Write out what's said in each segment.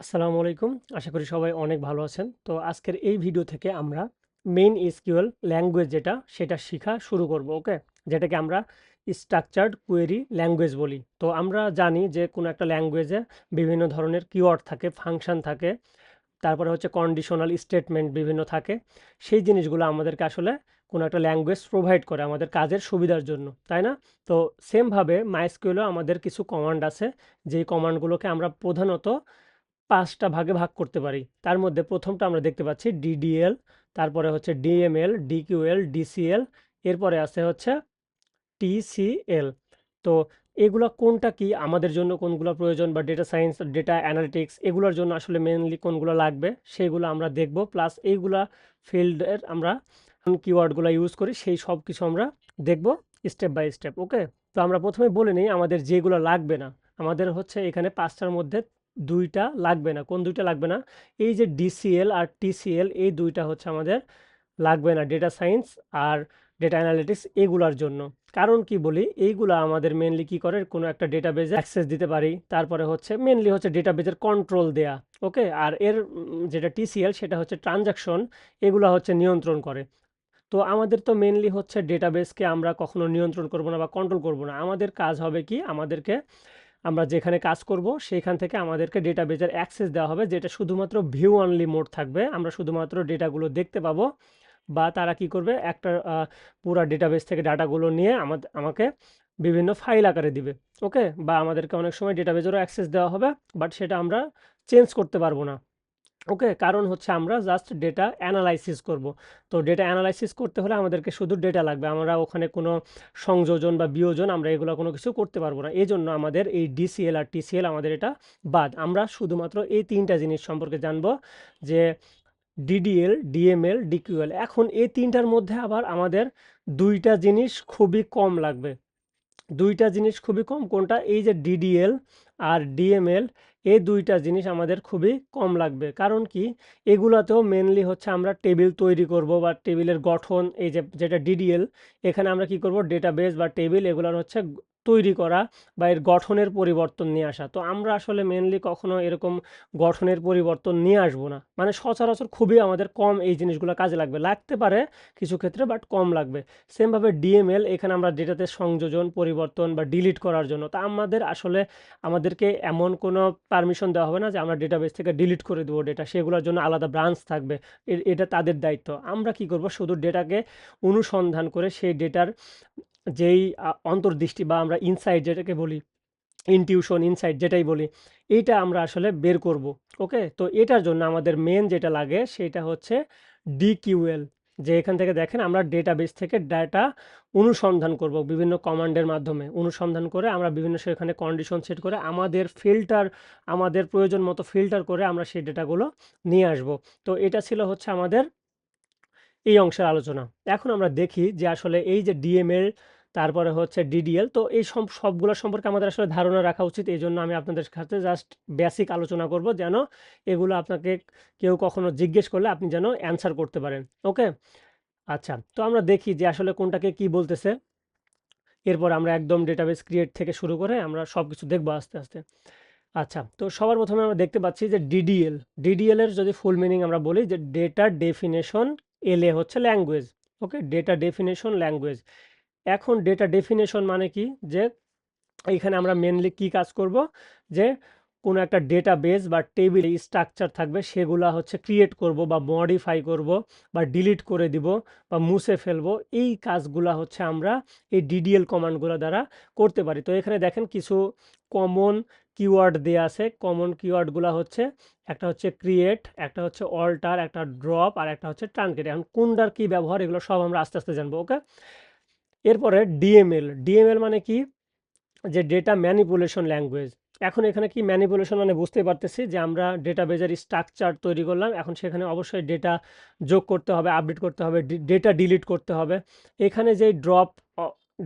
আসসালামু আলাইকুম। আশা করি সবাই অনেক ভালো আছেন। তো আজকের এই ভিডিও থেকে আমরা মেইন এসকিউএল ল্যাঙ্গুয়েজ যেটা, সেটা শেখা শুরু করব। ওকে? যেটাকে আমরা স্ট্রাকচারড কোয়েরি ল্যাঙ্গুয়েজ বলি। তো আমরা জানি যে কোনো একটা ল্যাঙ্গুয়েজে বিভিন্ন ধরনের কিওয়ার্ড থাকে, ফাংশন থাকে, তারপরে হচ্ছে কন্ডিশনাল স্টেটমেন্ট বিভিন্ন থাকে। সেই জিনিসগুলো আমাদেরকে আসলে কোনো একটা ল্যাঙ্গুয়েজ প্রোভাইড করে আমাদের কাজের সুবিধার জন্য। তাই না? তো সেমভাবে এও আমাদের কিছু কমান্ড আছে, যেই কমান্ডগুলোকে আমরা প্রধানত ৫ টা ভাগে ভাগ করতে পারি। তার মধ্যে প্রথমটা আমরা দেখতে পাচ্ছি ডিডিএল তারপরে হচ্ছে DML, DQL, DCL, এরপরে আছে হচ্ছে TCL। তো এগুলা কোনটা কি, আমাদের জন্য কোনগুলো প্রয়োজন বা ডেটা সায়েন্স, ডেটা অ্যানালিটিক্স এগুলোর জন্য আসলে মেনলি কোনগুলো লাগবে, সেগুলো আমরা দেখব। প্লাস এইগুলা ফিল্ডের আমরা কিওয়ার্ডগুলা ইউজ করি, সেই সব কিছু আমরা দেখব স্টেপ বাই স্টেপ। ওকে? তো আমরা প্রথমে বলে নিই আমাদের যেগুলো লাগবে না। আমাদের হচ্ছে এখানে পাঁচটার মধ্যে ২ টা লাগবে না। কোন দুইটা লাগবে না? এই যে ডিসিএল আর TCL এই দুইটা হচ্ছে আমাদের লাগবে না ডেটা সায়েন্স আর ডেটা অ্যানালিটিক্স এগুলার জন্য। কারণ কি বলি, এইগুলা আমাদের মেনলি কি করে কোনো একটা ডেটাবেজে অ্যাক্সেস দিতে পারি। তারপরে হচ্ছে মেনলি হচ্ছে ডেটাবেজের কন্ট্রোল দেয়া। ওকে? আর এর যেটা TCL সেটা হচ্ছে ট্রান্সেকশন এগুলা হচ্ছে নিয়ন্ত্রণ করে। তো আমাদের তো মেনলি হচ্ছে ডেটাবেজকে আমরা কখনো নিয়ন্ত্রণ করব না বা কন্ট্রোল করব না। আমাদের কাজ হবে কি, আমাদেরকে আমরা যেখানে কাজ করব, সেইখান থেকে আমাদেরকে ডেটাবেজের অ্যাক্সেস দেওয়া হবে, যেটা শুধুমাত্র ভিউ অনলি মোড থাকবে। আমরা শুধুমাত্র ডেটাগুলো দেখতে পাবো বা তারা কি করবে, একটা পুরো ডেটাবেজ থেকে ডাটাগুলো নিয়ে আমাকে বিভিন্ন ফাইল আকারে দিবে। ওকে? বা আমাদেরকে অনেক সময় ডেটাবেজেরও অ্যাক্সেস দেওয়া হবে। বাট সেটা আমরা চেঞ্জ করতে পারব না। ওকে? কারণ হচ্ছে আমরা জাস্ট ডেটা অ্যানালাইসিস করব। তো ডেটা অ্যানালাইসিস করতে হলে আমাদেরকে শুধু ডেটা লাগবে। আমরা ওখানে কোনো সংযোজন বা বিয়োজন আমরা এগুলা কোনো কিছু করতে পারব না। এজন্য আমাদের এই DCL আর TCL আমাদের এটা বাদ। আমরা শুধুমাত্র এই ৩ টা জিনিস সম্পর্কে জানব যে DDL, DML, DQL। এখন এই ৩ টার মধ্যে আবার আমাদের ২ টা জিনিস খুবই কম লাগবে। ২ টা জিনিস খুবই কম কোনটা? এই যে DDL আর DML এই দুইটা জিনিস আমাদের খুবই কম লাগবে। কারণ কি? এগুলাতেও মেনলি হচ্ছে আমরা টেবিল তৈরি করব বা টেবিলের গঠন, এই যে যেটা ডিডিএল এখানে আমরা কি করব ডেটাবেস বা টেবিল, এগুলার হচ্ছে তৈরি করা বা এর গঠনের পরিবর্তন নিয়ে আসা। তো আমরা আসলে মেনলি কখনো এরকম গঠনের পরিবর্তন নিয়ে আসব না। মানে সচরাচর খুবই আমাদের কম এই জিনিসগুলো কাজে লাগবে। লাগতে পারে কিছু ক্ষেত্রে বাট কম লাগবে। সেমভাবে DML এখানে আমরা ডেটাতে সংযোজন, পরিবর্তন বা ডিলিট করার জন্য। তা আমাদের আসলে আমাদেরকে এমন কোনো পারমিশন দেওয়া হবে না যে আমরা ডেটাবেজ থেকে ডিলিট করে দেবো ডেটা। সেগুলোর জন্য আলাদা ব্রাঞ্চ থাকবে। এটা তাদের দায়িত্ব। আমরা কি করব শুধু ডেটাকে অনুসন্ধান করে সেই ডেটার যেই অন্তর্দৃষ্টি বা আমরা ইনসাইট যেটাকে বলি, ইনটিউশন, ইনসাইট যেটাই বলি, এইটা আমরা আসলে বের করব। ওকে? তো এটার জন্য আমাদের মেন যেটা লাগে সেটা হচ্ছে DQL। যে এখান থেকে দেখেন আমরা ডেটাবেজ থেকে ডাটা অনুসন্ধান করব বিভিন্ন কমান্ডের মাধ্যমে। অনুসন্ধান করে আমরা বিভিন্ন সেখানে কন্ডিশন সেট করে আমাদের ফিল্টার আমাদের প্রয়োজন মতো ফিল্টার করে আমরা সেই ডেটাগুলো নিয়ে আসব। তো এটা ছিল হচ্ছে আমাদের এই অংশের আলোচনা। এখন আমরা দেখি যে আসলে এই যে DML তারপরে হচ্ছে ডিডিএল তো এই সব সবগুলো সম্পর্কে আমাদের আসলে ধারণা রাখা উচিত। এজন্য আমি আপনাদের সাথে জাস্ট বেসিক আলোচনা করব যেন এগুলো আপনাকে কেউ কখনো জিজ্ঞেস করলে আপনি যেন অ্যান্সার করতে পারেন। ওকে? আচ্ছা। তো আমরা দেখি যে আসলে কোনটাকে কি বলতেছে। এরপর আমরা একদম ডেটাবেস ক্রিয়েট থেকে শুরু করে আমরা সব কিছু দেখব আস্তে, আস্তে। আচ্ছা। তো সবার প্রথমে আমরা দেখতে পাচ্ছি যে ডিডিএল DDL এর যদি ফুল মিনিং আমরা বলি যে ডেটা ডেফিনেশন LA হচ্ছে language. Okay? Data definition language. এখন ডেটা ডেফিনেশন মানে কি? যে এইখানে আমরা মেনলি কি কাজ করব? যে কোনো একটা ডেটাবেজ বা টেবিল স্ট্রাকচার থাকবে সেগুলা হচ্ছে ক্রিয়েট করব বা মডিফাই করব বা ডিলিট করে দিব বা মুছে ফেলব। এই কাজগুলা হচ্ছে আমরা এই ডিডিএল কমান্ডগুলা দ্বারা করতে পারি। তো এখানে দেখেন কিছু কমন কিওয়ার্ড দেয়া আছে। কমন কিওয়ার্ডগুলো হচ্ছে একটা হচ্ছে ক্রিয়েট, একটা হচ্ছে অল্টার, একটা ড্রপ আর একটা হচ্ছে ট্রানকেট। এখন কোনটার কী ব্যবহার এগুলো সব আমরা আস্তে, আস্তে জানব। ওকে? এরপরে ডিএমএল ডিএমএল মানে কি? যে ডেটা ম্যানিপুলেশন ল্যাঙ্গুয়েজ। এখন এখানে কি ম্যানিপুলেশন মানে বুঝতেই পারতেছি যে আমরা ডেটাবেজের স্ট্রাকচার তৈরি করলাম। এখন সেখানে অবশ্যই ডেটা যোগ করতে হবে, আপডেট করতে হবে, ডেটা ডিলিট করতে হবে। এখানে যেই ড্রপ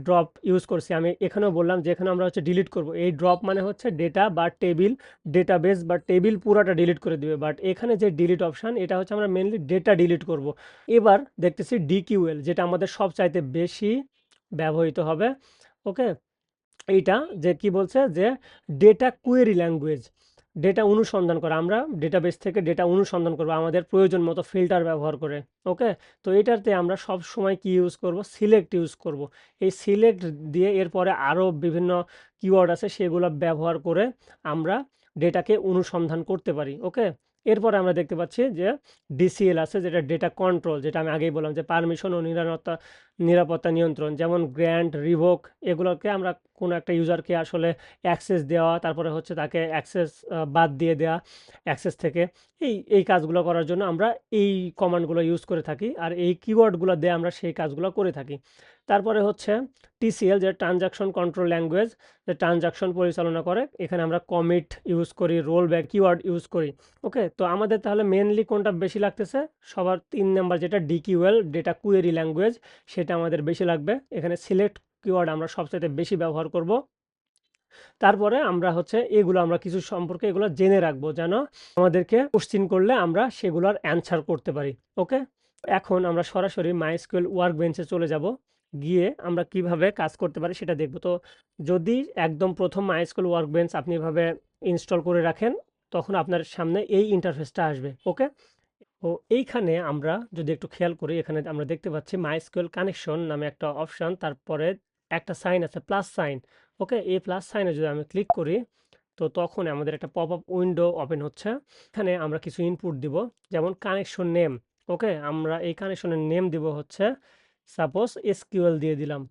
ড্রপ ইউজ করছি আমি এখানেও বললাম যে এখানে আমরা হচ্ছে ডিলিট করব। এই ড্রপ মানে হচ্ছে ডেটা বা টেবিল, ডেটাবেজ বা টেবিল পুরাটা ডিলিট করে দিবে। বাট এখানে যে ডিলিট অপশন এটা হচ্ছে আমরা মেইনলি ডেটা ডিলিট করব। এবার দেখতেছি DQL যেটা আমাদের সবচাইতে বেশি ব্যবহৃত হবে। ওকে? এইটা যে কি বলছে যে ডেটা কোয়েরি ল্যাঙ্গুয়েজ। ডেটা অনুসন্ধান করা আমরা ডেটাবেস থেকে ডেটা অনুসন্ধান করব আমাদের প্রয়োজন মতো ফিল্টার ব্যবহার করে ওকে তো এটাতে আমরা সব সময় কি ইউজ করব সিলেক্ট ইউজ করব এই সিলেক্ট দিয়ে এরপরে আরও বিভিন্ন কিওয়ার্ড আছে সেগুলো ব্যবহার করে আমরা ডেটাকে অনুসন্ধান করতে পারি ওকে এরপরে আমরা দেখতে পাচ্ছি যে ডিসিএল আছে, যেটা ডেটা কন্ট্রোল যেটা আমি আগেই বললাম যে পারমিশন ও নিরাপত্তা নিরাপত্তা নিয়ন্ত্রণ, যেমন গ্র্যান্ড রিভোক এগুলোকে আমরা কোনো একটা ইউজারকে আসলে অ্যাক্সেস দেওয়া, তারপরে হচ্ছে তাকে অ্যাক্সেস বাদ দিয়ে দেওয়া অ্যাক্সেস থেকে। এই এই কাজগুলো করার জন্য আমরা এই কমান্ডগুলো ইউজ করে থাকি, আর এই কিওয়ার্ডগুলো দিয়ে আমরা সেই কাজগুলো করে থাকি। তারপরে হচ্ছে টিসিএল যে ট্রানজাকশন কন্ট্রোল ল্যাঙ্গুয়েজ যে ট্রানজাকশন পরিচালনা করে, এখানে আমরা কমিট ইউজ করি রোল ব্যাক কিওয়ার্ড ইউজ করি ওকে তো আমাদের তাহলে মেনলি কোনটা বেশি লাগতেছে? সবার তিন নাম্বার যেটা ডিকিউএল ডেটা কুয়েরি ল্যাঙ্গুয়েজ সেটা আমাদের বেশি লাগবে। এখানে সিলেক্ট কিওয়ার্ড আমরা সবচেয়ে বেশি ব্যবহার করব। তারপরে আমরা হচ্ছে এগুলো, আমরা কিছু সম্পর্কে এগুলো জেনে রাখব, যেন আমাদেরকে কোশ্চিন করলে আমরা সেগুলোর অ্যান্সার করতে পারি ওকে এখন আমরা সরাসরি মাইস্কুয়েল ওয়ার্ক বেঞ্চে চলে যাব। গিয়ে আমরা কীভাবে কাজ করতে পারি সেটা দেখব। তো যদি একদম প্রথম মাইস্কুয়েল ওয়ার্ক বেঞ্চ আপনি এভাবে ইনস্টল করে রাখেন, তখন আপনার সামনে এই ইন্টারফেসটা আসবে, ওকে? ও এইখানে আমরা যদি একটু খেয়াল করি, এখানে আমরা দেখতে পাচ্ছি মাইস্কুয়েল কানেকশন নামে একটা অপশন তারপরে একটা সাইন আছে প্লাস সাইন ওকে? এই প্লাস সাইনে যদি আমি ক্লিক করি, তো তখন আমাদের একটা পপ আপ উইন্ডো ওপেন হচ্ছে। এখানে আমরা কিছু ইনপুট দিব, যেমন কানেকশন নেম ওকে? আমরা এই কানেকশনের নেম দিব হচ্ছে সাপোজ এসকিউএল দিয়ে দিলাম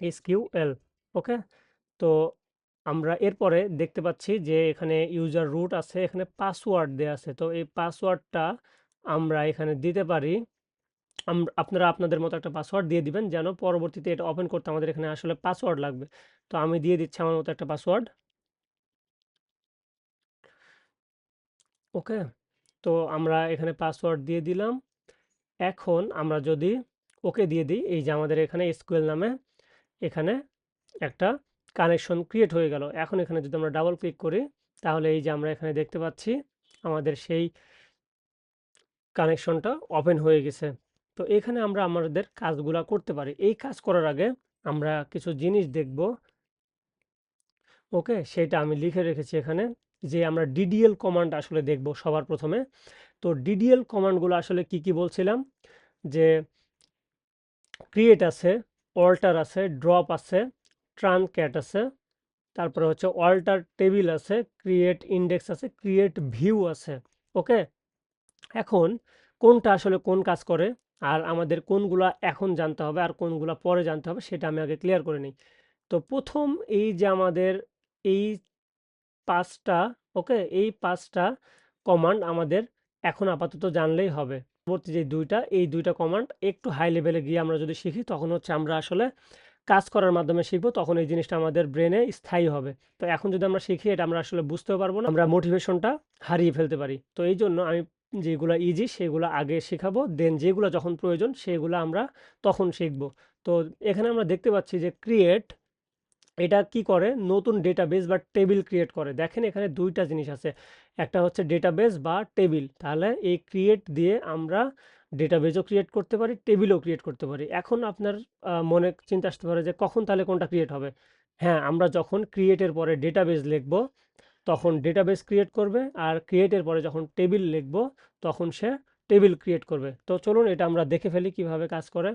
এসকিউএল ওকে তো আমরা এরপরে দেখতে পাচ্ছি যে এখানে ইউজার রুট আছে, এখানে পাসওয়ার্ড দেওয়া আছে। তো এই পাসওয়ার্ডটা আমরা এখানে দিতে পারি। আপনারা আপনাদের মতো একটা পাসওয়ার্ড দিয়ে দিবেন যেন পরবর্তীতে এটা ওপেন করতে আমাদের এখানে আসলে পাসওয়ার্ড লাগবে। তো আমি দিয়ে দিচ্ছি আমার মতো একটা পাসওয়ার্ড ওকে তো আমরা এখানে পাসওয়ার্ড দিয়ে দিলাম। এখন আমরা যদি ওকে দিয়ে দিই। এই যে আমাদের এখানে এসকিউএল নামে এখানে একটা কানেকশন ক্রিয়েট হয়ে গেল। এখন এখানে যদি আমরা ডাবল ক্লিক করি, তাহলে এই যে আমরা এখানে দেখতে পাচ্ছি আমাদের সেই কানেকশনটা ওপেন হয়ে গেছে। তো এখানে আমরা আমাদের কাজগুলা করতে পারি। এই কাজ করার আগে আমরা কিছু জিনিস দেখব। ওকে, সেটা আমি লিখে রেখেছি এখানে যে আমরা ডিডিএল কমান্ড আসলে দেখব সবার প্রথমে। তো ডিডিএল কমান্ডগুলো আসলে কি কি বলছিলাম? যে ক্রিয়েট আছে অল্টার আছে ড্রপ আছে ট্রান ক্যাট আছে, তারপরে হচ্ছে অল্টার টেবিল আছে ক্রিয়েট ইন্ডেক্স আছে ক্রিয়েট ভিউ আছে ওকে এখন কোনটা আসলে কোন কাজ করে, আর আমাদের কোনগুলা এখন জানতে হবে আর কোনগুলা পরে জানতে হবে সেটা আমি আগে ক্লিয়ার করে নিই। তো প্রথম এই যে আমাদের এই পাঁচটা ওকে এই পাঁচটা কমান্ড আমাদের এখন আপাতত জানলেই হবে। পরবর্তী যে দুইটা, এই দুইটা কমান্ড একটু হাই লেভেলে গিয়ে আমরা যদি শিখি, তখন হচ্ছে আমরা আসলে কাজ করার মাধ্যমে শিখব, তখন এই জিনিসটা আমাদের ব্রেনে স্থায়ী হবে। তো এখন যদি আমরা শিখি, এটা আমরা আসলে বুঝতেও পারব না, আমরা মোটিভেশনটা হারিয়ে ফেলতে পারি। তো এই জন্য আমি যেগুলো ইজি সেগুলো আগে শেখাবো দেন যেগুলো যখন প্রয়োজন, সেগুলো আমরা তখন শিখব। তো এখানে আমরা দেখতে পাচ্ছি যে ক্রিয়েট এটা কি করে? নতুন ডেটাবেস বা টেবিল ক্রিয়েট করে। দেখেন এখানে দুইটা জিনিস আছে। একটা হচ্ছে ডেটাবেস বা টেবিল তাহলে এই ক্রিয়েট দিয়ে আমরা ডেটাবেজও ক্রিয়েট করতে পারি টেবিলও ক্রিয়েট করতে পারি। এখন আপনার মনে চিন্তা আসতে পারে যে কখন তাহলে কোনটা ক্রিয়েট হবে? হ্যাঁ আমরা যখন ক্রিয়েটের পরে ডেটাবেস লিখব, তখন ডেটাবেস ক্রিয়েট করবে আর ক্রিয়েটের পরে যখন টেবিল লিখব, তখন সে টেবিল ক্রিয়েট করবে। তো চলুন এটা আমরা দেখে ফেলি কীভাবে কাজ করে।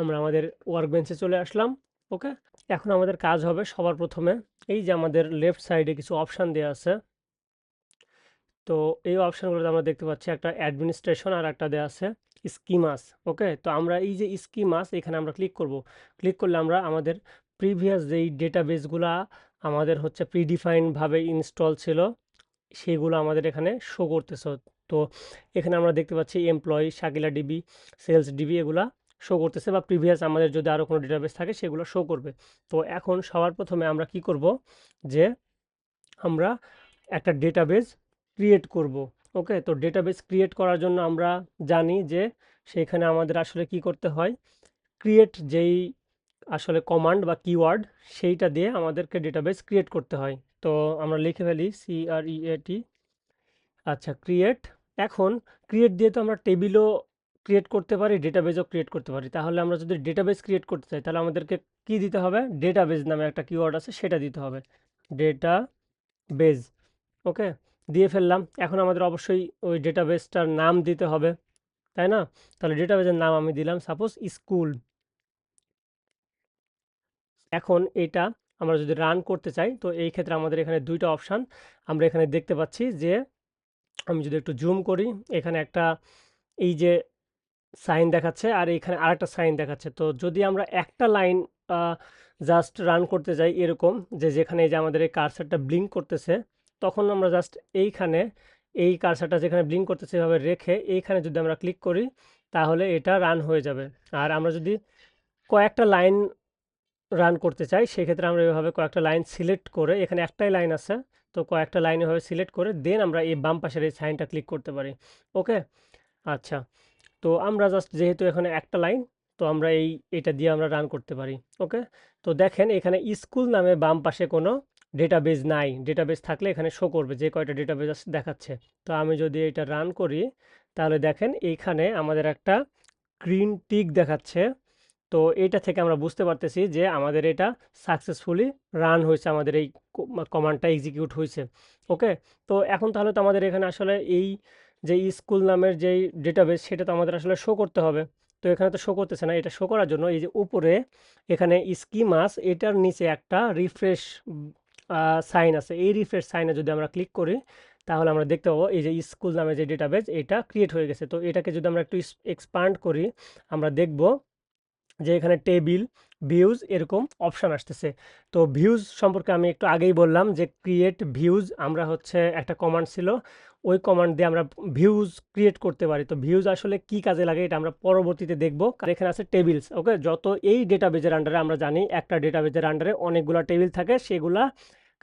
আমরা আমাদের ওয়ার্ক বেঞ্চে চলে আসলাম ওকে এখন আমাদের কাজ হবে সবার প্রথমে এই যে আমাদের লেফট সাইডে কিছু অপশান দেওয়া আছে। তো এই অপশানগুলোতে আমরা দেখতে পাচ্ছি একটা অ্যাডমিনিস্ট্রেশন আর একটা দেওয়া আছে স্কিমাস, ওকে? তো আমরা এই যে স্কিমাস, এখানে আমরা ক্লিক করব। ক্লিক করলে আমরা আমাদের প্রিভিয়াস যেই ডেটাবেসগুলা আমাদের হচ্ছে প্রিডিফাইনভাবে ইনস্টল ছিল, সেগুলো আমাদের এখানে শো করতেছে। তো এখানে আমরা দেখতে পাচ্ছি employee Sakila DB sales DB, এগুলা শো করতেছে বা প্রিভিয়াস আমাদের যদি আরও কোনো ডেটাবেস থাকে, সেগুলো শো করবে। তো এখন সবার প্রথমে আমরা কি করব? যে আমরা একটা ডেটাবেস ক্রিয়েট করব ওকে তো ডেটাবেস ক্রিয়েট করার জন্য আমরা জানি যে সেখানে আমাদের আসলে কি করতে হয়? ক্রিয়েট যেই আসলে কমান্ড বা কিওয়ার্ড সেইটা দিয়ে আমাদেরকে ডেটাবেস ক্রিয়েট করতে হয়। তো আমরা লিখে ফেলি সি আর ই এ টি আচ্ছা ক্রিয়েট এখন ক্রিয়েট দিয়ে তো আমরা টেবিলও ক্রিয়েট করতে পারি ডেটাবেসও ক্রিয়েট করতে পারি। তাহলে আমরা যদি ডেটাবেস ক্রিয়েট করতে চাই, তাহলে আমাদেরকে কি দিতে হবে? ডেটাবেস নামে একটা কিওয়ার্ড আছে, সেটা দিতে হবে। ডেটা বেজ ওকে দিয়ে ফেললাম। এখন আমাদের অবশ্যই ওই ডেটাবেসটার নাম দিতে হবে, তাই না? তাহলে ডেটাবেসের নাম আমি দিলাম সাপোজ স্কুল এখন এটা আমরা যদি রান করতে চাই, তো এই ক্ষেত্রে আমাদের এখানে দুইটা অপশান আমরা এখানে দেখতে পাচ্ছি যে, আমি যদি একটু জুম করি, এখানে একটা এই যে সাইন দেখাচ্ছে আর এখানে আরেকটা সাইন দেখাচ্ছে। তো যদি আমরা একটা লাইন জাস্ট রান করতে যাই এরকম, যে যেখানে এই যে আমাদের এই কারসারটা ব্লিঙ্ক করতেছে তখন আমরা জাস্ট এইখানে এই কারসারটা যেখানে ব্লিঙ্ক করতে এভাবে রেখে এইখানে যদি আমরা ক্লিক করি, তাহলে এটা রান হয়ে যাবে। আর আমরা যদি কয়েকটা লাইন রান করতে চাই, সেক্ষেত্রে আমরা এভাবে কয়েকটা লাইন সিলেক্ট করে, এখানে একটাই লাইন আছে, তো কয়েকটা লাইন এভাবে সিলেক্ট করে দেন আমরা এই বাম পাশের এই সাইনটা ক্লিক করতে পারি। ওকে আচ্ছা। তো আমরা জাস্ট যেহেতু এখানে একটা লাইন তো আমরা এই, এটা দিয়ে আমরা রান করতে পারি। ওকে তো দেখেন এখানে স্কুল নামে বাম পাশে কোনো ডেটাবেজ নাই ডেটাবেজ থাকলে এখানে শো করবে যে কয়টা ডেটাবেজ দেখাচ্ছে। তো আমি যদি এটা রান করি, তাহলে দেখেন এইখানে আমাদের একটা গ্রিন টিক দেখাচ্ছে। তো এটা থেকে আমরা বুঝতে পারতেছি যে আমাদের এটা সাকসেসফুলি রান হয়েছে, আমাদের এই কমান্ডটা এক্সিকিউট হয়েছে। ওকে? তো এখন তাহলে তো আমাদের এখানে আসলে এই যে স্কুল নামের যেই ডেটাবেস সেটা তো আমাদের আসলে শো করতে হবে। তো এখানে তো শো করতেছে না, এটা শো করার জন্য এই যে উপরে এখানে স্কিমাস এটার নিচে একটা রিফ্রেশ সাইন আছে। এই রিফ্রেশ সাইনে যদি আমরা ক্লিক করি, তাহলে আমরা দেখতে পাবো এই যে স্কুল নামে যে ডেটাবেস এটা ক্রিয়েট হয়ে গেছে। তো এটাকে যদি আমরা একটু এক্সপান্ড করি, আমরা দেখব যে এখানে টেবিল ভিউজ এরকম অপশান আসতেছে। তো ভিউজ সম্পর্কে আমি একটু আগেই বললাম যে ক্রিয়েট ভিউজ আমরা হচ্ছে একটা কমান্ড ছিল, ওই কমান্ড দিয়ে আমরা ভিউজ ক্রিয়েট করতে পারি। তো ভিউজ আসলে কি কাজে লাগে এটা আমরা পরবর্তীতে দেখব। এখানে আছে টেবিলস ওকে যত এই ডেটাবেজের আন্ডারে আমরা জানি, একটা ডেটাবেজের আন্ডারে অনেকগুলো টেবিল থাকে, সেগুলা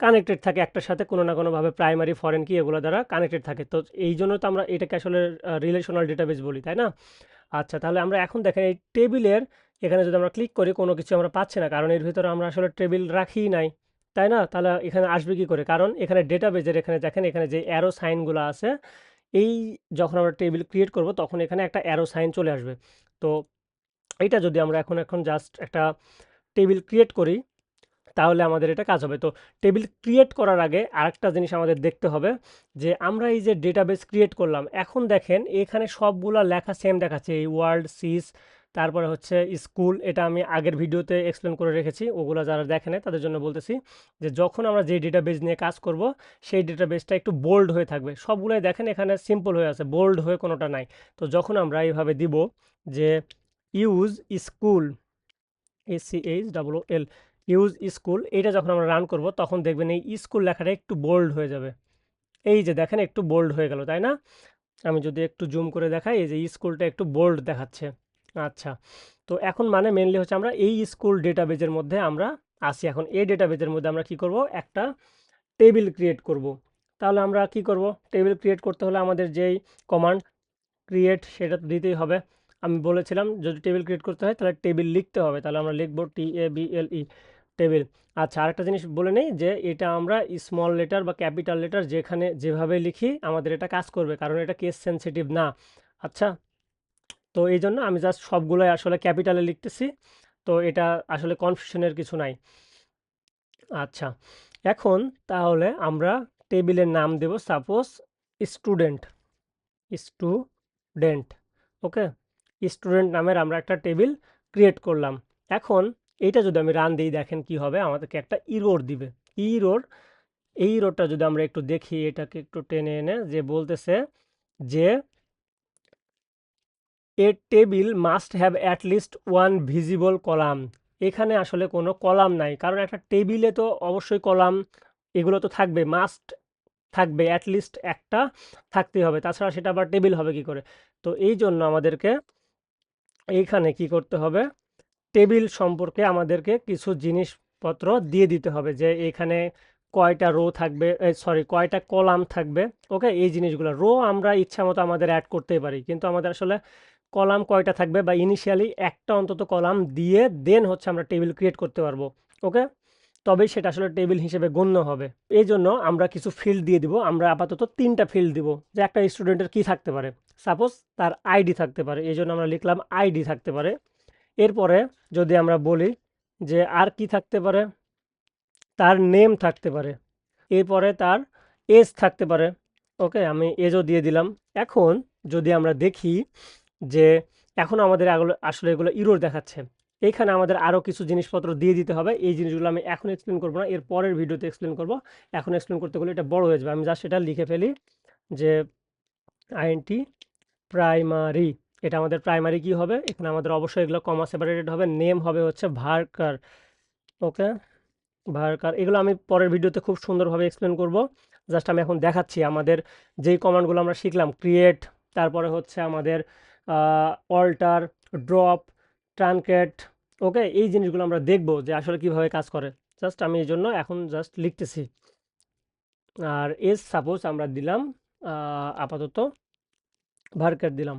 কানেক্টেড থাকে একটার সাথে কোনো না কোনোভাবে প্রাইমারি ফরেন কি এগুলো দ্বারা কানেক্টেড থাকে। তো এই জন্য তো আমরা এটাকে আসলে রিলেশনাল ডেটাবেজ বলি, তাই না? আচ্ছা তাহলে আমরা এখন দেখেন এই টেবিলের এখানে যদি আমরা ক্লিক করি, কোনো কিছু আমরা পাচ্ছি না, কারণ এর ভিতরে আমরা আসলে টেবিল রাখিই নাই, তাই না? তাহলে এখানে আসবে কি করে? কারণ এখানে ডেটাবেজের এখানে দেখেন, এখানে যে অ্যারো সাইনগুলো আছে, এই যখন আমরা টেবিল ক্রিয়েট করব, তখন এখানে একটা অ্যারো সাইন চলে আসবে। তো এইটা যদি আমরা এখন এখন জাস্ট একটা টেবিল ক্রিয়েট করি তাহলে আমাদের এটা কাজ হবে। তো টেবিল ক্রিয়েট করার আগে আরেকটা জিনিস আমাদের দেখতে হবে যে আমরা এই যে ডেটাবেস ক্রিয়েট করলাম, এখন দেখেন এখানে সবগুলা লেখা সেম দেখাচ্ছে। এই ওয়ার্ল্ড সিস তারপরে হচ্ছে স্কুল এটা আমি আগের ভিডিওতে এক্সপ্লেন করে রেখেছি। ওগুলো যারা দেখে নেয় তাদের জন্য বলতেছি যে যখন আমরা যে ডেটাবেজ নিয়ে কাজ করব, সেই ডেটাবেজটা একটু বোল্ড হয়ে থাকবে। সবগুলোই দেখেন এখানে সিম্পল হয়ে আছে বোল্ড হয়ে কোনোটা নাই। তো যখন আমরা এইভাবে দিব যে use school SC H double L use school এটা যখন আমরা রান করব, তখন দেখবেন এই স্কুল লেখাটা একটু বোল্ড হয়ে যাবে। এই যে দেখেন, একটু বোল্ড হয়ে গেল, তাই না? আমি যদি একটু জুম করে দেখাই, এই যে স্কুলটা একটু বোল্ড দেখাচ্ছে। আচ্ছা তো এখন মানে মেনলি হচ্ছে আমরা এই স্কুল ডেটাবেজের মধ্যে আমরা আসি। এখন এই ডেটাবেজের মধ্যে আমরা কি করব? একটা টেবিল ক্রিয়েট করব। তাহলে আমরা কি করব? টেবিল ক্রিয়েট করতে হলে আমাদের যেই কমান্ড ক্রিয়েট সেটা দিতেই হবে। আমি বলেছিলাম, যদি টেবিল ক্রিয়েট করতে হয়, তাহলে টেবিল লিখতে হবে। তাহলে আমরা লিখব T A B L E table আচ্ছা আরেকটা জিনিস বলে নেই যে এটা আমরা স্মল লেটার বা ক্যাপিটাল লেটার যেখানে যেভাবে লিখি আমাদের এটা কাজ করবে, কারণ এটা কেস সেন্সিটিভ না। আচ্ছা তো এই জন্য আমি জাস্ট সবগুলোই আসলে ক্যাপিটালে লিখতেছি, তো এটা আসলে কনফিউশনের কিছু নাই। আচ্ছা এখন তাহলে আমরা টেবিলের নাম দেব suppose student student okay student নামের আমরা একটা টেবিল ক্রিয়েট করলাম। এখন এইটা যদি আমি রান দিই দেখেন কি হবে, আমাদেরকে একটা ইরোর দিবে। ইরোর এই রোডটা যদি আমরা একটু দেখি, এটাকে একটু টেনে এনে যে বলতেছে যে a table must have at least one visible column এখানে আসলে কোনো কলাম নাই, কারণ একটা টেবিলে তো অবশ্যই কলাম এগুলো তো থাকবে মাস্ট থাকবে অ্যাটলিস্ট একটা থাকতেই হবে, তাছাড়া সেটা আবার টেবিল হবে কি করে? তো এই জন্য আমাদেরকে এইখানে কি করতে হবে? টেবিল সম্পর্কে আমাদেরকে কিছু জিনিসপত্র দিয়ে দিতে হবে যে এখানে কয়টা রো থাকবে সরি কয়টা কলাম থাকবে, ওকে? এই জিনিসগুলো। রো আমরা ইচ্ছা মতো আমাদের অ্যাড করতেই পারি, কিন্তু আমাদের আসলে কলাম কয়টা থাকবে বা ইনিশিয়ালি একটা অন্তত কলাম দিয়ে দেন হচ্ছে আমরা টেবিল ক্রিয়েট করতে পারব, ওকে? তবেই সেটা আসলে টেবিল হিসেবে গণ্য হবে। এই জন্য আমরা কিছু ফিল্ড দিয়ে দিব, আমরা আপাতত তিনটা ফিল্ড দিব, যে একটা স্টুডেন্টের কি থাকতে পারে? সাপোজ তার আইডি থাকতে পারে এই জন্য আমরা লিখলাম আইডি থাকতে পারে। এরপরে যদি আমরা বলি যে আর কি থাকতে পারে, তার নেম থাকতে পারে, এরপরে তার এজ থাকতে পারে ওকে আমি এজও দিয়ে দিলাম। এখন যদি আমরা দেখি যে এখন আমাদের আসলে এগুলো ইরোর দেখাচ্ছে এইখানে আমাদের আরও কিছু জিনিসপত্র দিয়ে দিতে হবে। এই জিনিসগুলো আমি এখন এক্সপ্লেন করব না, এর পরের ভিডিওতে এক্সপ্লেন করব। এখন এক্সপ্লেন করতে গেলে এটা বড় হয়ে যাবে। আমি জাস্ট এটা লিখে ফেলি যে আইএনটি প্রাইমারি এটা আমাদের প্রাইমারি কি হবে? এখানে আমাদের অবশ্যই এগুলো কমা সেপারেটেড হবে। নেম হবে হচ্ছে ভার্কার ওকে ভার্কার এগুলো আমি পরের ভিডিওতে খুব সুন্দরভাবে এক্সপ্লেন করব। জাস্ট আমি এখন দেখাচ্ছি আমাদের যেই কমান্ডগুলো আমরা শিখলাম ক্রিয়েট তারপরে হচ্ছে আমাদের অল্টার ড্রপ ট্রানকেট ওকে এই জিনিসগুলো আমরা দেখব যে আসলে কীভাবে কাজ করে। জাস্ট আমি এই জন্য এখন জাস্ট লিখতেছি। আর এস সাপোজ আমরা দিলাম আপাতত ভার্কার দিলাম।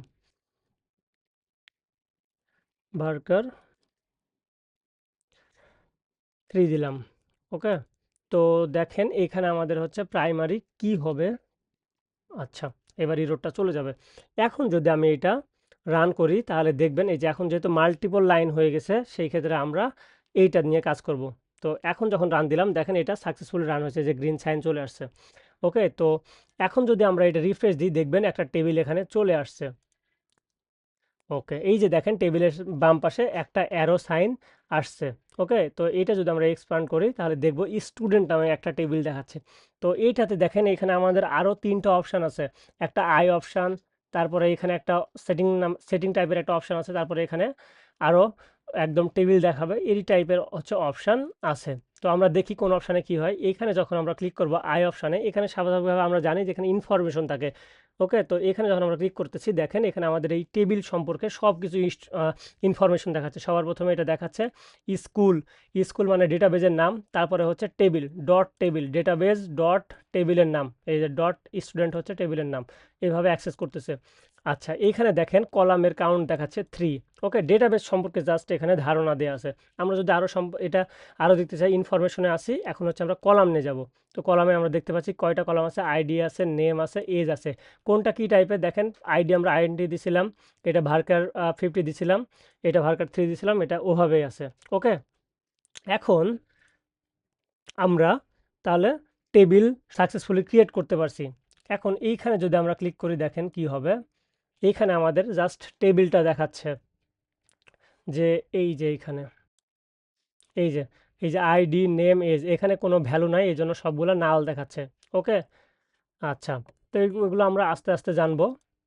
ভার্কার থ্রি দিলাম ওকে তো দেখেন এখানে আমাদের হচ্ছে প্রাইমারি কি হবে? আচ্ছা এবার এই রোডটা চলে যাবে। এখন যদি আমি এটা রান করি, তাহলে দেখবেন এই যে এখন যেহেতু মাল্টিপল লাইন হয়ে গেছে, সেই ক্ষেত্রে আমরা এইটা নিয়ে কাজ করব। তো এখন যখন রান দিলাম, দেখেন এটা সাকসেসফুলি রান হয়েছে যে গ্রিন সাইন চলে আসছে ওকে তো এখন যদি আমরা এটা রিফ্রেশ দিই, দেখবেন একটা টেবিল এখানে চলে আসছে। ওকে এই যে দেখেন টেবিলের বাম পাশে একটা অ্যারো সাইন আসছে। ওকে তো এটা যদি আমরা এক্সপ্যান্ড করি, তাহলে দেখব স্টুডেন্ট নামে একটা টেবিল দেখাচ্ছে। তো এইটাতে দেখেন এখানে আমাদের আরও তিনটা অপশান আছে। একটা আই অপশান তারপরে এখানে একটা সেটিং নাম সেটিং টাইপের একটা অপশান আছে, তারপরে এখানে আরও একদম টেবিল দেখাবে, এই টাইপের হচ্ছে অপশান আছে। তো আমরা দেখি কোন অপশানে কি হয়। এইখানে যখন আমরা ক্লিক করব আই অপশানে এখানে স্বাভাবিকভাবে আমরা জানি যে এখানে ইনফরমেশন থাকে। ওকে তো এখানে যখন আমরা ক্লিক করতেছি, দেখেন এখানে আমাদের এই টেবিল সম্পর্কে সব কিছু ইনফরমেশন দেখাচ্ছে। সবার প্রথমে এটা দেখাচ্ছে স্কুল স্কুল মানে ডেটাবেজের নাম, তারপরে হচ্ছে table dot table database dot টেবিলের নাম। এই যে ডট স্টুডেন্ট হচ্ছে টেবিলের নাম। এইভাবে অ্যাক্সেস করতেছে। আচ্ছা এইখানে দেখেন কলামের কাউন্ট দেখাচ্ছে থ্রি ওকে ডেটাবেস সম্পর্কে জাস্ট এখানে ধারণা দেওয়া আছে। আমরা যদি আরও এটা আরও দেখতে চাই ইনফরমেশনে আসি, এখন হচ্ছে আমরা কলাম নিয়ে যাব। তো কলামে আমরা দেখতে পাচ্ছি কয়টা কলাম আছে? আইডি আছে নেম আছে এজ আছে। কোনটা কী টাইপের দেখেন আইডি আমরা আইডেন্টি দিছিলাম, এটা ভার্কার ফিফটি দিছিলাম, এটা ভার্কার থ্রি দিছিলাম, এটা ওভাবেই আছে। ওকে এখন আমরা তাহলে টেবিল সাকসেসফুলি ক্রিয়েট করতে পারছি। এখন এইখানে যদি আমরা ক্লিক করি, দেখেন কি হবে? এইখানে আমাদের জাস্ট টেবিলটা দেখাচ্ছে। যে এই যে এইখানে, এই যে এই যে আইডি নেম এজ এখানে কোনো ভ্যালু নাই, এই জন্য সবগুলো নাল দেখাচ্ছে ওকে আচ্ছা তো এগুলো আমরা আস্তে আস্তে জানব।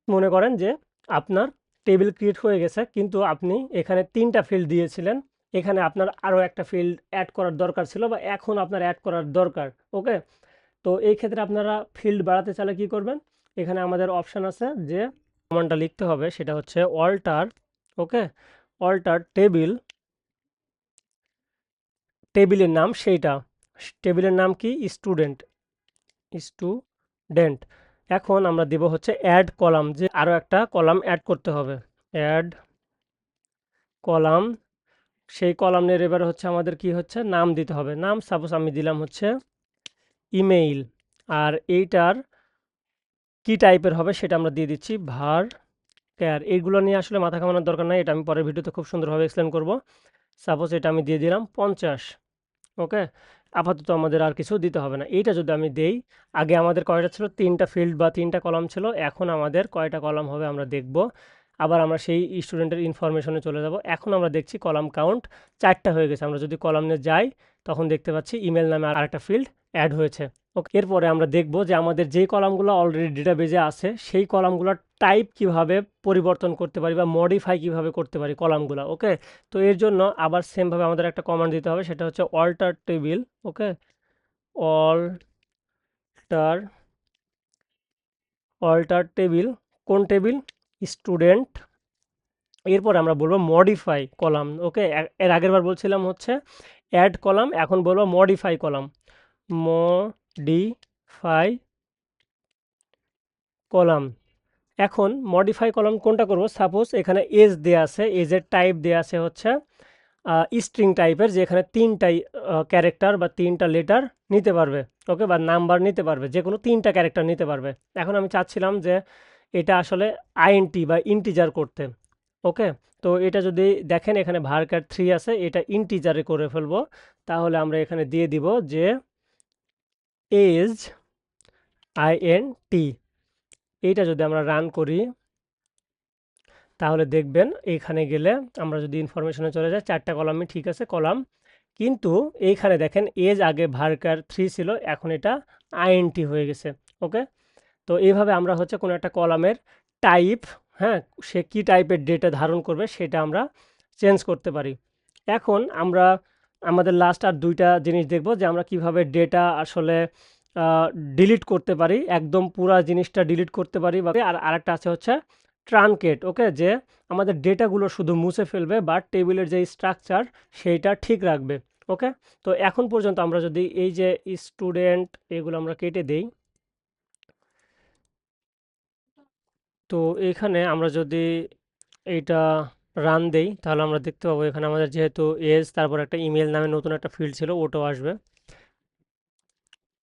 মনে করেন যে আপনার টেবিল ক্রিয়েট হয়ে গেছে, কিন্তু আপনি এখানে তিনটা ফিল্ড দিয়েছিলেন, এখানে আপনার আরও একটা ফিল্ড অ্যাড করার দরকার ছিল বা এখন আপনার অ্যাড করার দরকার ওকে তো এই ক্ষেত্রে আপনারা ফিল্ড বাড়াতে চাইলে কি করবেন? এখানে আমাদের অপশান আছে যে কমান্ডটা লিখতে হবে, সেটা হচ্ছে অল্টার ওকে? অল্টার টেবিল টেবিলের নাম সেইটা। টেবিলের নাম কি? স্টুডেন্ট স্টুডেন্ট এখন আমরা দেব হচ্ছে অ্যাড কলাম যে আরও একটা কলাম অ্যাড করতে হবে। অ্যাড কলাম সেই কলামের এবারে হচ্ছে আমাদের কি হচ্ছে? নাম দিতে হবে। নাম সাপোজ আমি দিলাম হচ্ছে ইমেইল আর এইটার কি টাইপের হবে সেটা আমরা দিয়ে দিচ্ছি ভার কেয়ার এইগুলো নিয়ে আসলে মাথা কামানোর দরকার নাই, এটা আমি পরের ভিডিওতে খুব সুন্দরভাবে এক্সপ্লেন করব। সাপোজ এটা আমি দিয়ে দিলাম পঞ্চাশ ওকে আপাতত আমাদের আর কিছু দিতে হবে না। এইটা যদি আমি দেই, আগে আমাদের কয়টা ছিল? তিনটা ফিল্ড বা তিনটা কলাম ছিল, এখন আমাদের কয়টা কলাম হবে আমরা দেখব। আবার আমরা সেই স্টুডেন্টের ইনফরমেশনে চলে যাব। এখন আমরা দেখছি কলাম কাউন্ট চারটা হয়ে গেছে। আমরা যদি কলাম যাই, তখন দেখতে পাচ্ছি ইমেল নামে আর একটা ফিল্ড অ্যাড হয়েছে। এরপরে আমরা দেখব যে আমাদের যেই কলামগুলো অলরেডি ডেটাবেজে আছে, সেই কলামগুলোর টাইপ কীভাবে পরিবর্তন করতে পারি বা মডিফাই কীভাবে করতে পারি কলামগুলো ওকে তো এর জন্য আবার সেমভাবে আমাদের একটা কমান্ড দিতে হবে, সেটা হচ্ছে alter table okay alter alter table কোন টেবিল স্টুডেন্ট এরপর আমরা বলব মডিফাই কলাম ওকে এর আগের বার বলছিলাম হচ্ছে অ্যাড কলাম, এখন বলব মডিফাই কলাম মডিফাই কলাম এখন মডিফাই কলাম কোনটা করব? সাপোজ এখানে এজ দেয়া আছে এজের টাইপ দেয়া আছে হচ্ছে স্ট্রিং টাইপের যেখানে তিনটাই ক্যারেক্টার বা তিনটা লেটার নিতে পারবে ওকে বা নাম্বার নিতে পারবে, যে কোনো তিনটা ক্যারেক্টার নিতে পারবে। এখন আমি চাচ্ছিলাম যে এটা আসলে আইএনটি বা ইন্টিজার করতে ওকে তো এটা যদি দেখেন এখানে ভার্কার থ্রি আছে, এটা ইন্টিজারে করে ফেলব, তাহলে আমরা এখানে দিয়ে দিব যে এজ আই এন টি এইটা যদি আমরা রান করি, তাহলে দেখবেন এইখানে গেলে আমরা যদি ইনফরমেশনে চলে যাই, চারটা কলামই ঠিক আছে কলাম কিন্তু এইখানে দেখেন এজ আগে ভার্কার থ্রি ছিল, এখন এটা আইএনটি হয়ে গেছে ওকে তো এইভাবে আমরা হচ্ছে কোনো একটা কলামের টাইপ হ্যাঁ সে কী টাইপের ডেটা ধারণ করবে সেটা আমরা চেঞ্জ করতে পারি। এখন আমরা আমাদের লাস্ট আর দুইটা জিনিস দেখব যে আমরা কীভাবে ডেটা আসলে ডিলিট করতে পারি, একদম পুরা জিনিসটা ডিলিট করতে পারি বা আর আরেকটা আছে হচ্ছে ট্রানকেট ওকে যে আমাদের ডেটাগুলো শুধু মুছে ফেলবে বাট টেবিলের যে স্ট্রাকচার সেইটা ঠিক রাখবে ওকে তো এখন পর্যন্ত আমরা যদি এই যে স্টুডেন্ট এগুলো আমরা কেটে দেই, তো এখানে আমরা যদি এইটা রান দেই, তাহলে আমরা দেখতে পাবো এখানে আমাদের যেহেতু এজ তারপর একটা ইমেল নামে নতুন একটা ফিল্ড ছিল, ওটাও আসবে।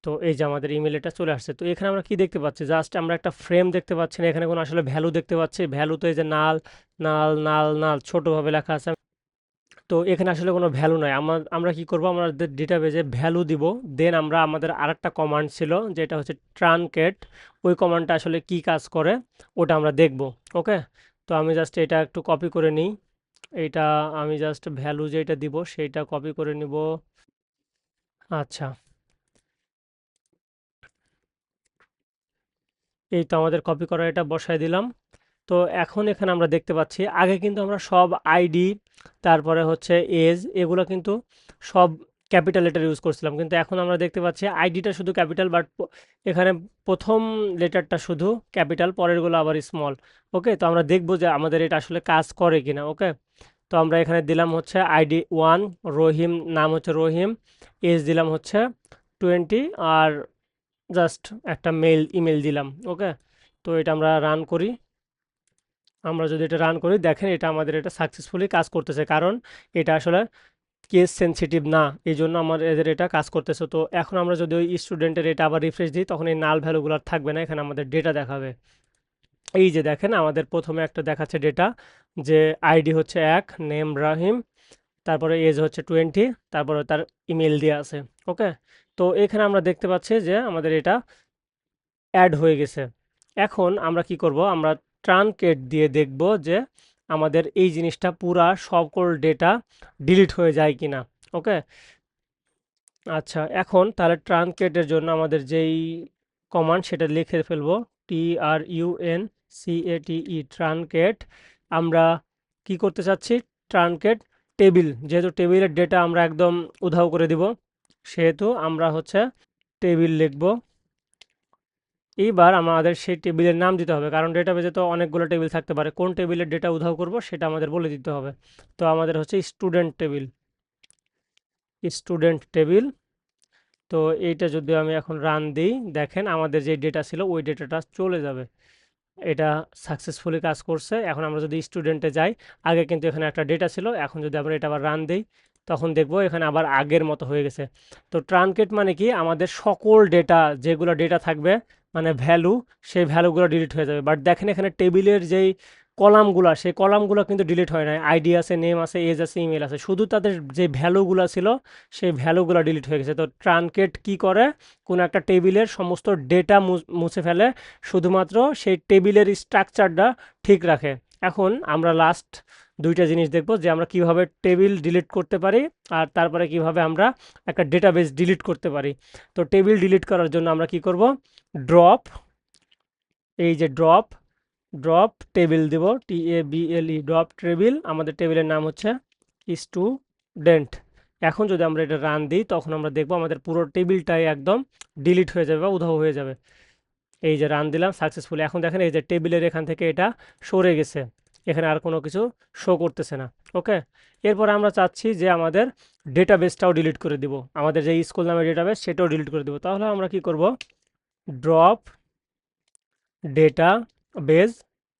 তো এই যে আমাদের ইমেল এটা চলে আসছে। তো এখানে আমরা কি দেখতে পাচ্ছি? জাস্ট আমরা একটা ফ্রেম দেখতে পাচ্ছি না, এখানে কোনো আসলে ভ্যালু দেখতে পাচ্ছি। ভ্যালু তো এই যে নাল নাল নাল নাল ছোটোভাবে লেখা আছে। তো এখানে আসলে কোনো ভ্যালু নয় আমার আমরা কি করব? আমাদের ডেটাবেজে ভ্যালু দিব। দেন আমরা আমাদের আরেকটা কমান্ড ছিল, যেটা হচ্ছে ট্রানকেট ওই কমান্ডটা আসলে কি কাজ করে? ওটা আমরা দেখব। ওকে তো আমি জাস্ট এটা একটু কপি করে নিই। এইটা আমি জাস্ট ভ্যালু যেটা দিব সেইটা কপি করে নিব। আচ্ছা। এই তো আমাদের কপি করা এটা বসায় দিলাম। তো এখন এখানে আমরা দেখতে পাচ্ছি, আগে কিন্তু আমরা সব আইডি তারপরে হচ্ছে এজ এগুলো কিন্তু সব ক্যাপিটাল লেটার ইউজ করছিলাম। কিন্তু এখন আমরা দেখতে পাচ্ছি আইডিটা শুধু ক্যাপিটাল বাট এখানে প্রথম লেটারটা শুধু ক্যাপিটাল পরেরগুলো আবার স্মল ওকে তো আমরা দেখব যে আমাদের এটা আসলে কাজ করে কিনা ওকে তো আমরা এখানে দিলাম হচ্ছে আইডি ওয়ান রহিম, নাম হচ্ছে রহিম এজ দিলাম হচ্ছে টোয়েন্টি আর জাস্ট একটা মেল ইমেল দিলাম ওকে তো এটা আমরা রান করি। আমরা যদি এটা রান করি, দেখেন এটা আমাদের এটা সাকসেসফুলি কাজ করতেছে, কারণ এটা আসলে কেস সেন্সিটিভ না এই জন্য আমাদের এদের এটা কাজ করতেছে। তো এখন আমরা যদি ওই স্টুডেন্টের এটা আবার রিফ্রেশ দিই, তখন এই নাল ভ্যালুগুলো আর থাকবে না, এখানে আমাদের ডেটা দেখাবে। এই যে দেখেন, আমাদের প্রথমে একটা দেখাচ্ছে ডেটা যে আইডি হচ্ছে এক নেম রাহিম, তারপরে এজ হচ্ছে টোয়েন্টি তারপরে তার ইমেল দিয়ে আছে ওকে তো এখানে আমরা দেখতে পাচ্ছি যে আমাদের এটা অ্যাড হয়ে গেছে। এখন আমরা কি করব? আমরা ট্রানকেট দিয়ে দেখব যে আমাদের এই জিনিসটা পুরা সকল ডেটা ডিলিট হয়ে যায় কিনা ওকে আচ্ছা এখন তাহলে ট্রানকেটের জন্য আমাদের যেই কমান্ড সেটা লিখে ফেলব T R U N C A T E truncate আমরা কি করতে চাচ্ছি? ট্রানকেট টেবিল যেহেতু টেবিলের ডেটা আমরা একদম উধাও করে দিব, সেহেতু আমরা হচ্ছে টেবিল লিখব। এইবার আমাদের সেই টেবিলের নাম দিতে হবে, কারণ ডেটাবেজে তো অনেকগুলো টেবিল থাকতে পারে। কোন টেবিলের ডেটা উধাও করব সেটা আমাদের বলে দিতে হবে। তো আমাদের হচ্ছে স্টুডেন্ট টেবিল স্টুডেন্ট টেবিল তো এইটা যদি আমি এখন রান দিই, দেখেন আমাদের যে ডেটা ছিল ওই ডেটাটা চলে যাবে। এটা সাকসেসফুলি কাজ করছে। এখন আমরা যদি স্টুডেন্টে যাই, আগে কিন্তু এখানে একটা ডেটা ছিল, এখন যদি আমরা এটা আবার রান দিই, তখন দেখব এখানে আবার আগের মতো হয়ে গেছে। তো ট্রানকেট মানে কি? আমাদের সকল ডেটা যেগুলো ডেটা থাকবে মানে ভ্যালু সেই ভ্যালুগুলো ডিলিট হয়ে যাবে। বাট দেখেন এখানে টেবিলের যেই কলামগুলো, সেই কলামগুলো কিন্তু ডিলিট হয় না আইডি আছে নেম আছে এজ আছে ইমেল আছে। শুধু তাদের যে ভ্যালুগুলো ছিল, সেই ভ্যালুগুলো ডিলিট হয়ে গেছে। তো ট্রানকেট কি করে? কোনো একটা টেবিলের সমস্ত ডেটা মুছে ফেলে, শুধুমাত্র সেই টেবিলের স্ট্রাকচারটা ঠিক রাখে। এখন আমরা লাস্ট দুইটা জিনিস দেখব যে আমরা কীভাবে টেবিল ডিলিট করতে পারি আর তারপরে কীভাবে আমরা একটা ডেটাবেস ডিলিট করতে পারি। তো টেবিল ডিলিট করার জন্য আমরা কি করব? ড্রপ, এই যে drop drop table Dev T A B L E drop table. আমাদের টেবিলের নাম হচ্ছে স্টুডেন্ট। এখন যদি আমরা এটা রান দিই, তখন আমরা দেখব আমাদের পুরো টেবিলটাই একদম ডিলিট হয়ে যাবে বা উধাও হয়ে যাবে। এই যে রান দিলাম, সাকসেসফুলি। এখন দেখেন এই যে টেবিলের এখান থেকে এটা সরে গেছে। এখানে আর কোনো কিছু শো করতেছে না ওকে এরপর আমরা চাচ্ছি যে আমাদের ডেটাবেসটাও ডিলিট করে দিব। আমাদের যে স্কুল নামের ডেটাবেস সেটাও ডিলিট করে দিব। তাহলে আমরা কি করব? ড্রপ ডেটা বেজ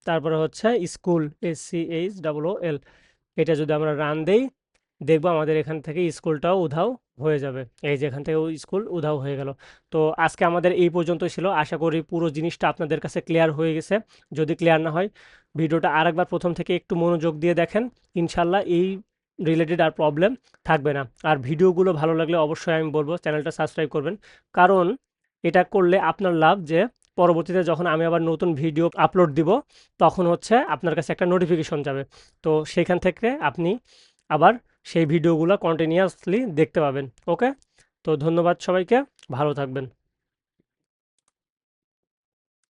তারপরে হচ্ছে school S C H double L এটা যদি আমরা রান দেই দেখব আমাদের এখান থেকে স্কুলটাও উধাও হয়ে যাবে। এই যে এখান থেকে স্কুল উধাও হয়ে গেল। তো আজকে আমাদের এই পর্যন্ত ছিল। আশা করি পুরো জিনিসটা আপনাদের কাছে ক্লিয়ার হয়ে গেছে। যদি ক্লিয়ার না হয়, ভিডিওটা আরেকবার প্রথম থেকে একটু মনোযোগ দিয়ে দেখেন। ইনশাল্লাহ এই রিলেটেড আর প্রবলেম থাকবে না। আর ভিডিওগুলো ভালো লাগলে অবশ্যই আমি বলব, চ্যানেলটা সাবস্ক্রাইব করবেন। কারণ এটা করলে আপনার লাভ যে, পরবর্তীতে যখন আমি আবার নতুন ভিডিও আপলোড দিব, তখন হচ্ছে আপনার কাছে একটা নোটিফিকেশন যাবে। তো সেইখান থেকে আপনি আবার সেই ভিডিওগুলো কন্টিনিউয়াসলি দেখতে পাবেন ওকে তো ধন্যবাদ সবাইকে ভালো থাকবেন।